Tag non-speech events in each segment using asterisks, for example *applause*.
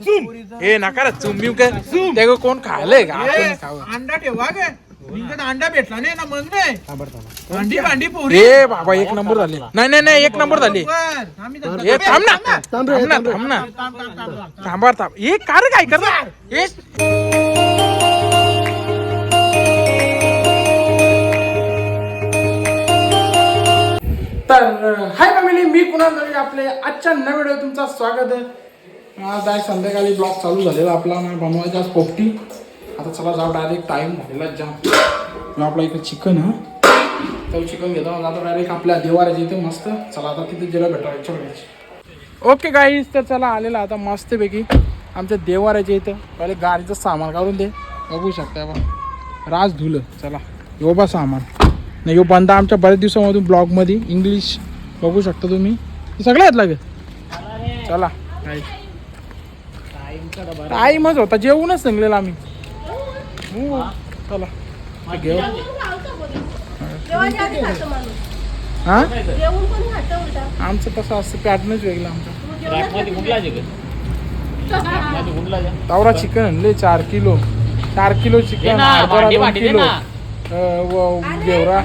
हे नका रे चुंबी काय ते कोण खायलंय का? आपण खावं. अंडा ठेवा गे. निघत अंडा भेटला नाही ना मग नाही. अंडी भांडी पोरी. ए बाबा एक नंबर झाले. नाही नाही नाही एक नंबर झाले. ए थांब ना. थांब ना. थांब ना थांब, थांब, थांब, थांब. थांबा थांब हे का रे काय करता हे तर हाय फॅमिली मी कुणाल आपले आजच्या नव्या व्हिडिओ तुमचं स्वागत आहे. आज आहे संध्याकाळी ब्लॉग चालू झालेला आपला बनवायचा आज पोपटी. आता चला जाऊ डायरेक्ट टाईम झालेला जाम. मग आपला इकडे चिकन हा तर चिकन घेतो. आता डायरेक्ट आपल्या देवाऱ्याच्या इथे मस्त. चला आता तिथे जेला भेटायचं ओके गाईज तर चला आलेला आता मस्तपैकी आमच्या देवाऱ्याच्या इथं. पहिले गाडीचं सामान काढून दे. बघू शकता बा. राज धुलं. चला. यो बा सामान. नाही यो बंदा आमच्या बऱ्याच दिवसामधून ब्लॉगमध्ये इंग्लिश बघू शकता तुम्ही. सगळ्यात लागेल आहेत लागेल चला टाईमच होता जेवूनच सांगलेला आम्ही. हो, चला. घेऊ. हा? आमचं तसं असतं पॅटर्नच वेगळं आमचं. तावरा चिकन आणले चार किलो. चार किलो चिकन हरभरा दोन किलो. अं, व- गेवरा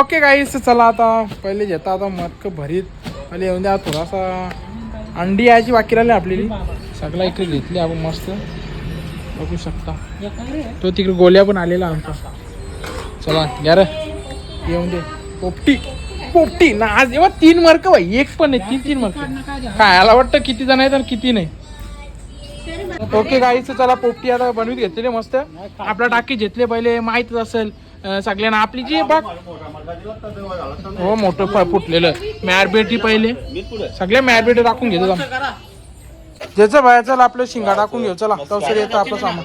ओके गाईस चला आता पहिले घेता आता मटक भरीत. पहिले येऊन द्या थोडासा. अंडी यायची बाकी राहिली आपल्याली. सगळा इकडे घेतली आपण मस्त. बघू शकता. तो तिकडे गोल्या पण आलेला आमचा. चला घ्या रे. येऊन दे. पोपटी. पोपटी. ना आज एव्हा तीन मार्क बाई. एक पण नाही तीन तीन मार्क खायला वाटतं किती जण आहेत आणि किती नाही? ओके गाईचं चला पोपटी आता बनवीत घेतलेले मस्त. आपला टाकी घेतले पहिले माहीतच असेल. सगळ्यांना. आपली जी बघ हो मोठं फुटलेलं. मॅरबेटी पहिले. सगळ्या मॅरबेटी टाकून घेतो ज्याचं बाहेर चला आपलं शिंगा टाकून घेऊ. चला तवसर येतं आपलं सामान.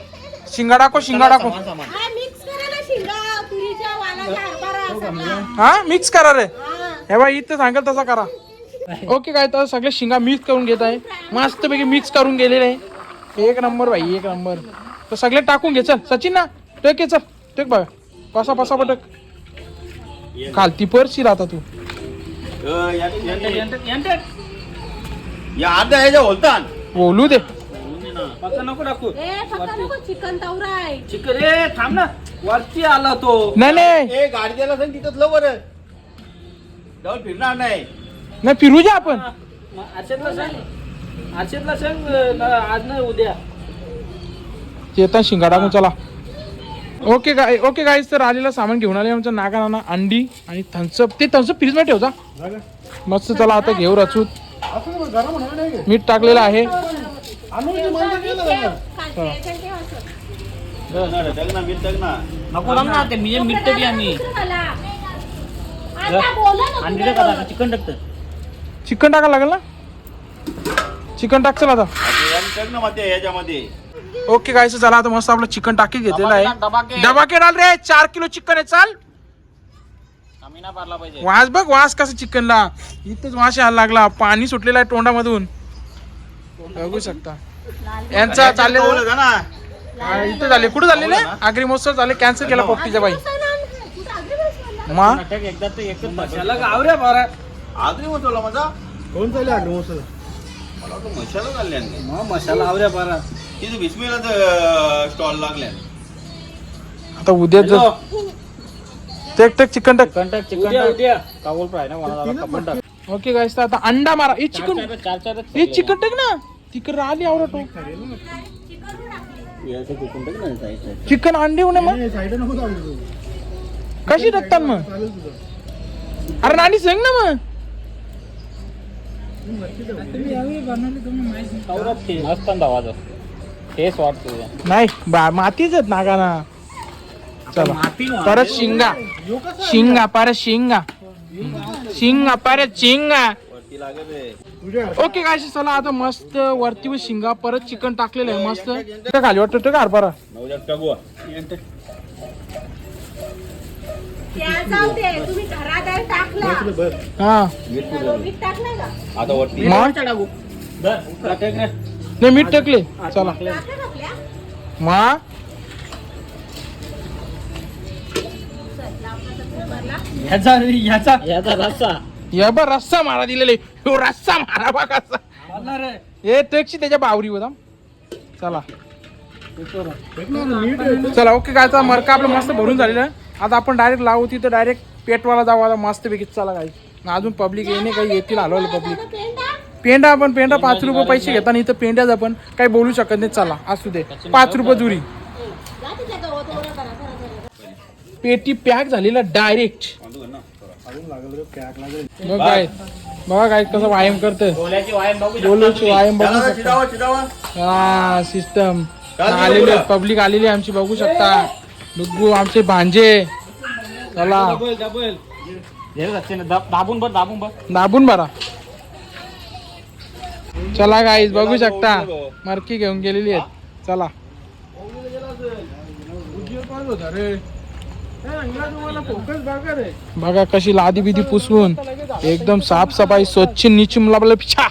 शिंगा टाको शिंगा टाको. हा मिक्स करा ना शिंगा तुरीच्या वालाचा हरभरा सगळा हा मिक्स करा रे. हा. हे बा इथं सांगेल तसा करा. ओके काय तर सगळे शिंगा मिक्स करून घेत आहे. मस्तपैकी मिक्स करून गेलेले आहे. एक नंबर भाई एक नंबर. तर सगळे टाकून घे चल. सचिन ना टेक ये चल. टेक बघा. कसा बसा पटक खालती परशील आता तू. या ह्याच्या बोलू दे. नको टाकू. ए फक्त नको चिकन चिकन रे थांब ना. वरती आला तो. नाही नाही. ए गाडी द्यायला सांग तिथंच लव बरं. जाऊन फिरणार नाही. नाही फिरू दे आपण. आचेतला सांग. आचेतला सांग न- आज ना उद्या. येता शिंगा टाकून चला. ओके गाय ओके गाईज तर आलेलं सामान घेऊन आले आमच्या नागा नाना अंडी आणि थम्सअप ते थम्सअप फ्रीजमध्ये ठेवता मस्त चला आता घेऊ रचूत. मीठ टाकलेलं आहे. चिकन टाकायला लागेल ना? चिकन टाक चला आता. ओके गायचं चला आता मस्त आपलं चिकन टाकी घेतलेलं आहे. डबा के डाल रे चार किलो चिकन आहे चाल. वास बघ वास कसं चिकनला इथंच वास यायला लागला पाणी सुटलेलं आहे तोंडामधून. बघू शकता. यांचा हा, इथं झाले कुठं झालेले आगरी महोत्सव झाले कॅन्सल केला पोपटीच्या बाई. मा? एकदा माझा कोण चालले आग्री मशाला चालले मग मशाला आवऱ्या बरा. तिथे बिस्मिला स्टॉल लागल्या आता उद्या जर टेक टेक चिकन टाक. चिकन टाक चिकन टाक. उद्या. काबूल फ्राय ना मला कपन टाक. ओके गायस आता अंडा मारा. हे चिकन चार चार चार हे चिकन टाक ना. तिकडे राहिली आवडतो चिकन अंडे होणे मग? कशी टाकतात मग? अरे नानी सांग ना मग. मस्त आवाज वाटतो नाही बा मातीच आहेत नागाना. चला. परत शिंगा. शिंगा परत शिंगा. शिंगा परत शिंगा. ओके काय चला आता मस्त वरती व शिंगा परत चिकन टाकलेलं आहे मस्त. ते खाली वाटतं ते हरभरा नवजात टाकू त्या जाऊ दे तुम्ही घरात आहे टाकला. हा. मीठ टाकलं का? आता वरती. मग? नाही मीठ टाकले. चला. मा? ह्याचा ह्याचा ह्याचा रस्सा. या बा रस्सा मारा दिलेले. रस्सा मारा बा कसा. हे त्याच्या बावरी होता. चला. चला ओके काय मरका आपलं मस्त भरून झालेलं आहे. आता आपण डायरेक्ट लावू तिथं डायरेक्ट पेटवाला जाऊ आता मस्त पैकी चला काय अजून पब्लिक येणे काही येतील हलवलं पब्लिक पेंडा पेंडा आपण पेंडा पाच रुपये पैसे घेताना इथं पेंड्याच आपण काही बोलू शकत नाही. चला असू दे. पाच रुपये जुरी. पेटी पॅक झालेला डायरेक्ट बघ काय बघा काय कसं व्यायाम करत बोलायची वायम बघू बोलूची व्यायाम बघू. हा सिस्टम आलेले बोला? पब्लिक आलेली आमची बघू शकता. डुग्गू आमचे भांजे. चला. डबल डबल दाबून बर दाबून बर दाबून बरा चला गाईज बघू शकता. मरकी घेऊन गेलेली आहेत. चला. बघा कशी लादी बिदी पुसवून एकदम साफसफाई स्वच्छ निचिमला आपलं पिछा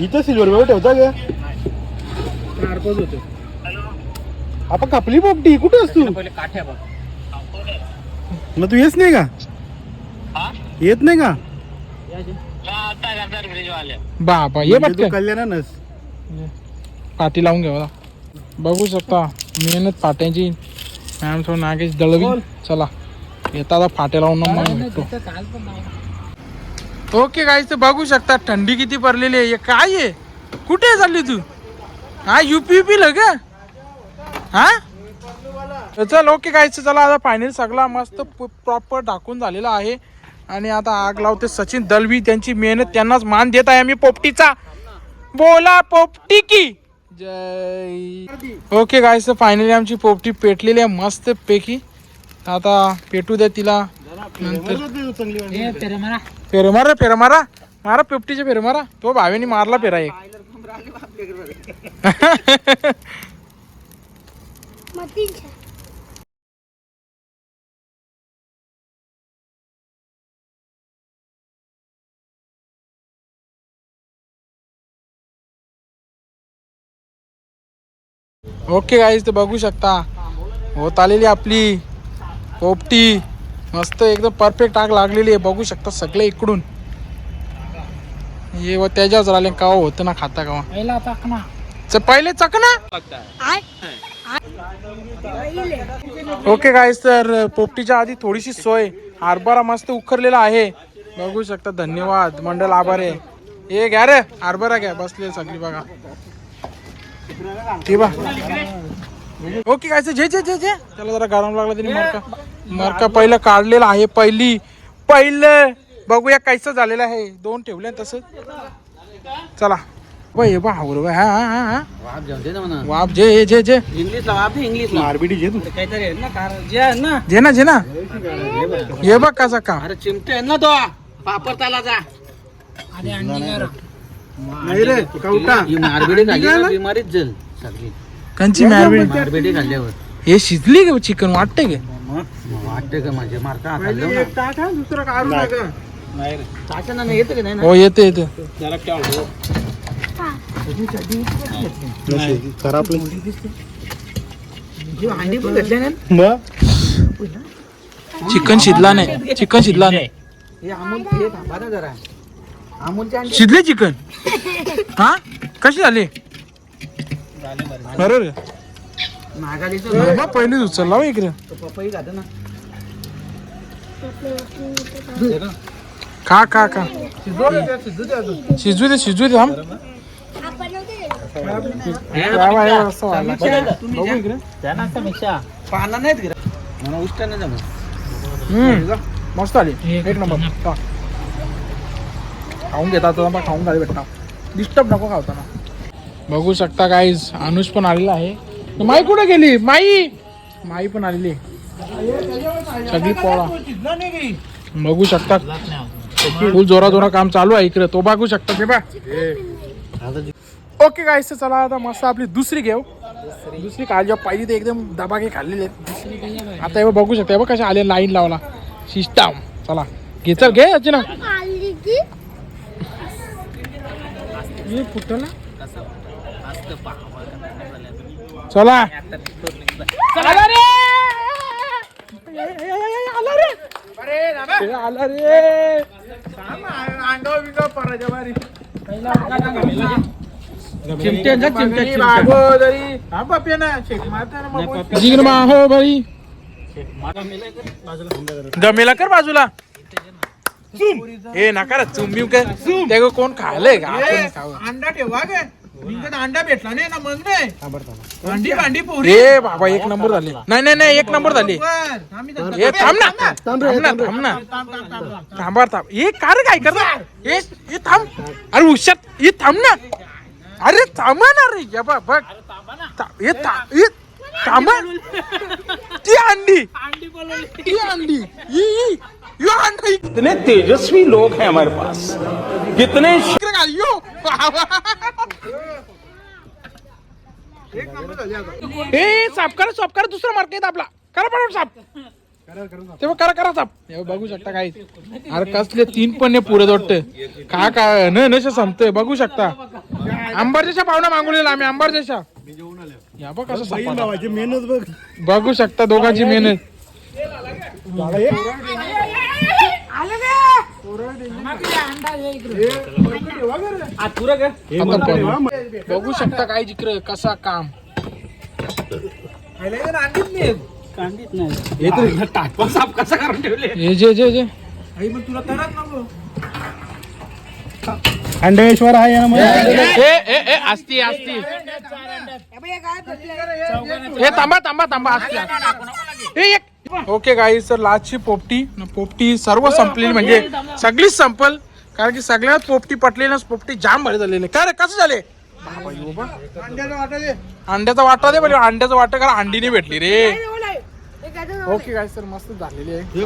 इथं सिल्वर वेळ ठेवता ग आपण कापली पोपटी. कुठे असतो पहिले काठ्या बघ मग तू येत नाही का? येत नाही का? बाबा ये म्हणजे पटकन. कल्याणच पाठी लावून घ्या मला. बघू शकता मेहनत फाट्यांची मॅम थोडं नागेश दळवी. चला येता आता फाटे लावून भेटतो. ओके गाईज तर बघू शकता थंडी किती पडलेली आहे. हे काय आहे? कुठे चालली तू? हा युपी युपी ल का? हा? तर चल ओके गाईच चला आता फायनल सगळा मस्त प्रॉपर टाकून झालेला आहे. आणि आता आग लावते सचिन दलवी त्यांची मेहनत त्यांनाच मान देत आहे आम्ही पोपटीचा. बोला पोपटी की. जय. ओके गाईस फायनली आमची पोपटी पेटलेली आहे मस्त पैकी. आता पेटू द्या तिला. नंतर फेर मारा फेर मारा मारा पोपटीचे फेर मारा तो भावेनी मारला फेरा एक. *laughs* ओके गाईज तर बघू शकता. होत आलेली आपली पोपटी. मस्त एकदम परफेक्ट आग लागलेली आहे. बघू शकता सगळे इकडून. ये व त्याच्यावर राहिले का होतं ना खाता का च- पहिले चकना. ओके गाईज तर पोपटीच्या आधी थोडीशी सोय. हरभरा मस्त उखरलेला आहे. बघू शकता धन्यवाद. मंडळ आभार आहे. हे घ्या रे हरभरा घ्या. बसले सगळी बघा. बा ओके काय जे जे जे जे. त्याला जरा गरम लागला तरी मरका मरका पहिलं काढलेला आहे पहिली पहिलं. बघूया कायचं झालेलं आहे. दोन ठेवले तसं. चला. वय बा हावर बा, हा हा हा. वाप जाऊ दे ना म्हणा. वाप जे जे जे. इंग्लिशला वाप दे इंग्लिशला आरबीडी जे तू. काहीतरी आहे ना कारण जे आहे ना. जे ना जे ना. हे बघ. कसा का. अरे चिमटे आहे ना तो. पापड ताला जा नाही रे कवटा. मारबेडी खाल्ली बिमारीच जल सगळी. कंची मॅरबी मारबेडी? खाल्ल्यावर. हे शिजली का चिकन? वाटते का? वाटते का माझे मारता पहिले खाल्लं एक टाक हा, दुसरं काढू नका. टाका ना येतं की नाही ना? हो येते येते. खराब अंडी पण घेतले ना? मग? चिकन शिजला नाही. चिकन शिजला नाही. हे अमूल हे थांबा ना जरा. अंडे शिजले चिकन? हा? कशी झाली? बरोबर का? नागालीचं बाबा पहिलेच उचलला हो इकडे. पपई खातं ना. खा खा खा. शिजू दे शिजू दे थांब. आपण नव्हते. वा, वा, असं व्हायला लागलं. बघू इकडे. पाना नाहीत गिरा. उष्ट नाही जमत. हम्म, मस्त आली. एक नंबर. खाऊन घेता आता खाऊन झाले भेटणार डिस्टर्ब नको खावताना. बघू शकता काहीच अनुष पण आलेला आहे. माई कुठे गेली? माई! माई पण आलेली आहे. सगळी पोळा. बघू शकता. फुल जोरा जोरा काम चालू आहे इकडे. तो बघू शकता. ते बा ओके काय चला आता मस्त आपली दुसरी घेऊ. दुसरी काल जेव्हा पाहिजे ते एकदम दबाके खाल्लेले आहेत. आता हे बघू शकता. बघ कशा आले लाईन लावला. सिस्टम चला. घे चल घे याची ना हे फुटला चला. आला रे! आला रे! अरे आला रे. अंगावर बिंगावर पराच्या बारी चिमट्यांचा चिमट्या चिमट्या बाप्या ना शेक मारता ना मग जिग्र हो भाई दमेला कर बाजूला. हे नका रे चुंबी कर त्या कोण खायलंय का आपण. अंडा ठेवा काय विकत अंडा भेटला नाही ना मग नाही. अंडी भांडी पोरी. ए बाबा एक नंबर झाले. नाही नाही नाही एक नंबर झाले. ए थांब ना. थांब ना. थांब ना थांब, थांब, थांब, थांब. थांबा थांब हे का रे काय करणार हे हे थांब. अरे उशात हे थांब ना. अरे थांबा ना रे या बा बघ. था- हे था- हे थांबा ती अंडी. ती अंडी. ही यो अंडा कितने तेजस्वी लोग हैं हमारे पास। कितने ए साप करा साप करा दुसरा मार्क येत आपला. करा पडून साप. तेव्हा करा करा साप. हे बघू शकता काही अरे कसले तीन पण पुरे वाटत का काय न नशा संपतोय. बघू शकता. अंबारच्या पाहुणा मागवलेला आम्ही अंबारच्या या बघ कसं मेहनत बघ. बघू शकता दोघांची मेहनत. पण. बघू शकता काय जिकडे कसा काम हे अंडेश्वर आहे ना ए ए ए असती असती हे थांबा थांबा थांबा असती असती. ए, एक ओके गाई सर लास्टची पोपटी. न पोपटी सर्व संपलेली म्हणजे सगळीच संपल. कारण की सगळ्यात पोपटी पटलेली ना पोपटी जाम भरे झालेले काय रे कसं झाले? बाबा, यो बा. अंड्याचा वाटा दे बरं अंड्याचा वाटा कारण अंडी नाही भेटली रे ओके गाई सर मस्त झालेली आहे.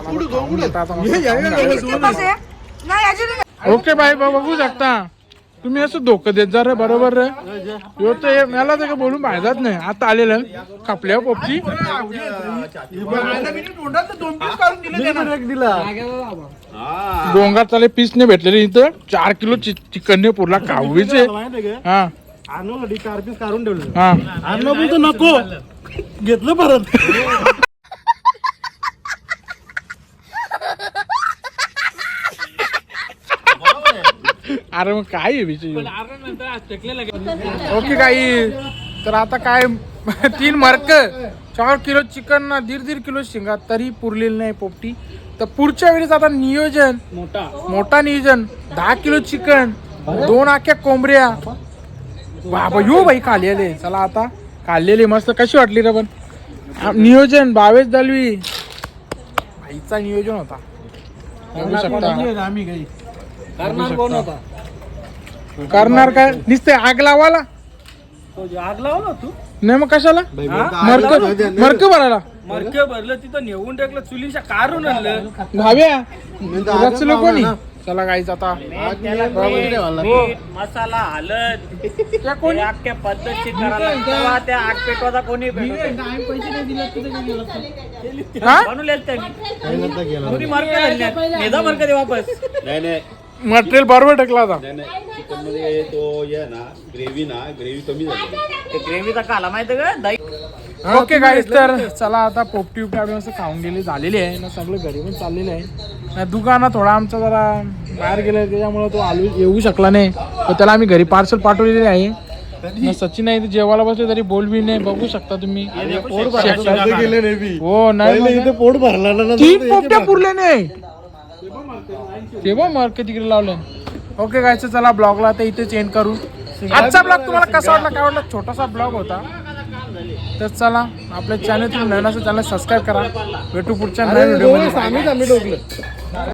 ओके बाय बघू शकता. तुम्ही असं धोकं देत जा रे बरोबर रे? ह्यो तर मला तर बोलून फायदाच नाही. आता आलेलं कापल्या पोपची. डोंगर चाले पीस नाही भेटलेले इथं. चार किलो चिकन ने पुरला. कावीचे हा. आणलं चार पीस काढून ठेवलं हा. आणलं नको. घेतलं परत. अरे मग काय? ओके काही तर आता काय तीन मर्क. चार किलो चिकन ना दीड दीड किलो शिंगा तरी पुरलेली नाही पोपटी. तर पुढच्या वेळेस आता नियोजन. मोठा. मोठा नियोजन. दहा किलो चिकन दोन आख्या कोंबड्या. बाबा यो बाई काढलेले चला आता काढलेले मस्त कशी वाटली रे पण? नियोजन बावेश दलवी. बाईचा नियोजन होता. बघू शकता आम्ही काही करणार कोण होता? करणार काय? नुसते आग लावाला तो जे आग लावला तू नाही मग कशाला? मरक मरक भरायला. मरके भरलं तिथं नेऊन टाकलं चुलीच्या काढून आणलं. भाव्या रचलं कोणी चला गाईच आता. मीठ, मसाला हलद. त्या कोणी? अख्ख्या पद्धतशीर करायला त्या आग पेटवाचा कोणी हा? कोणी मार्क नेदा मार्क दे वापस. नहीं नहीं. मटेरियल बरोबर टाकला आता. नहीं नहीं. चिकन मध्ये तो ये ना ग्रेव्ही ना ग्रेव्ही कमी झाली. ते ग्रेव्हीचा काला माहिती का? दही. ओके गाईस तर चला आता पोपटी उपटी आम्ही असं खाऊन गेली झालेली आहे. ना सगळे घरी पण चाललेले आहे. ना दुकानात थोडा आमचा जरा बाहेर गेला त्याच्यामुळे तो आलू येऊ शकला नाही. तर त्याला आम्ही घरी पार्सल पाठवलेले आहे. ना सचिन नाही जेवायला बसले तरी बोलवी नाही बघू शकता तुम्ही. गेले नाही बी. हो नाही पहिले मग इथे पोट भरला ना तीन पोपट्या पुरले नाही. तेव्हा मार्केट तिकडे लावलं ओके गायचं चला ब्लॉगला आता इथे चेंज करू. आजचा ब्लॉग तुम्हाला कसा वाटला? काय वाटला? छोटासा ब्लॉग होता. तर चला आपल्या चॅनल तुम्ही नवीन असेल चॅनल सबस्क्राईब करा. भेटू पुढच्या नवीन व्हिडिओ आम्हीच आम्ही डोकलं.